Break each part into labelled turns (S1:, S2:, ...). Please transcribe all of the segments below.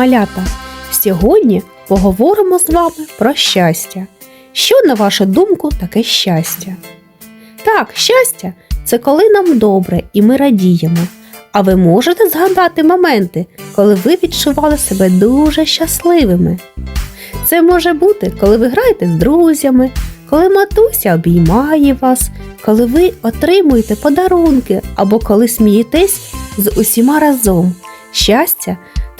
S1: Малята, сьогодні поговоримо з вами про щастя. Що, на вашу думку, таке щастя? Так, щастя це коли нам добре і ми радіємо. А ви можете згадати моменти, коли ви відчували себе дуже щасливими? Це може бути, коли ви граєте з друзями, коли матуся обіймає вас, коли ви отримуєте подарунки або коли смієтесь з усіма разом. Щастя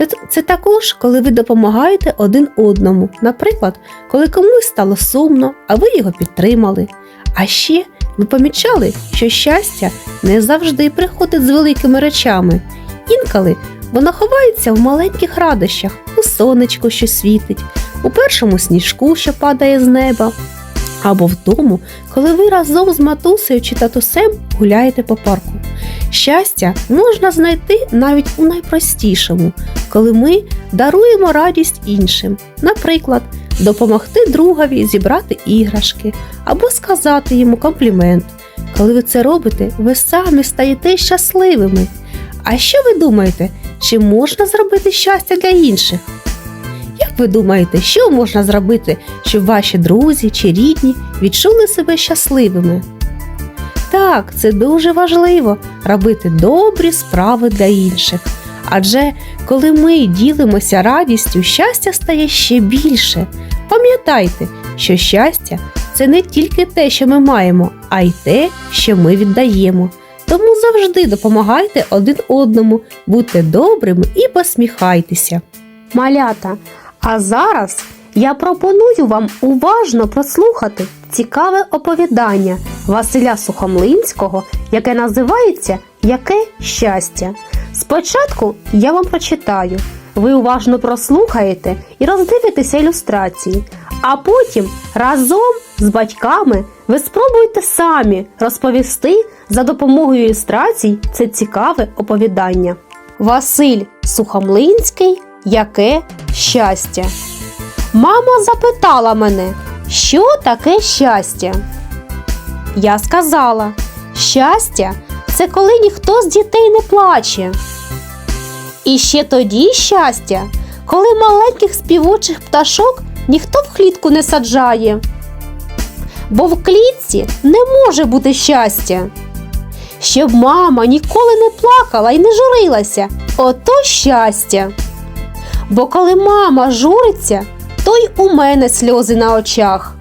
S1: це, також, коли ви допомагаєте один одному. Наприклад, коли комусь стало сумно, а ви його підтримали. А ще ви помічали, що щастя не завжди приходить з великими речами. Інколи воно ховається в маленьких радощах, у сонечку, що світить, у першому сніжку, що падає з неба, або в тому, коли ви разом з матусею чи татусем гуляєте по парку. Щастя можна знайти навіть у найпростішому, коли ми даруємо радість іншим, наприклад, допомогти другові зібрати іграшки або сказати йому комплімент. Коли ви це робите, ви самі стаєте щасливими. А що ви думаєте, чи можна зробити щастя для інших? Як ви думаєте, що можна зробити, щоб ваші друзі чи рідні відчули себе щасливими? Так, це дуже важливо робити добрі справи для інших. Адже коли ми ділимося радістю, щастя стає ще більше. Пам'ятайте, що щастя це не тільки те, що ми маємо, а й те, що ми віддаємо. Тому завжди допомагайте один одному, будьте добрими і посміхайтеся.
S2: Малята, а зараз я пропоную вам уважно прослухати цікаве оповідання Василя Сухомлинського, яке називається Яке щастя. Спочатку я вам прочитаю. Ви уважно прослухаєте і роздивитеся ілюстрації, а потім разом з батьками ви спробуєте самі розповісти за допомогою ілюстрацій це цікаве оповідання. Василь Сухомлинський Яке щастя. Мама запитала мене, що таке щастя. Я сказала, щастя це коли ніхто з дітей не плаче. І ще тоді щастя, коли маленьких співучих пташок ніхто в клітку не саджає. Бо в клітці не може бути щастя. Щоб мама ніколи не плакала і не журилася, ото щастя. Бо коли мама журиться, то й у мене сльози на очах.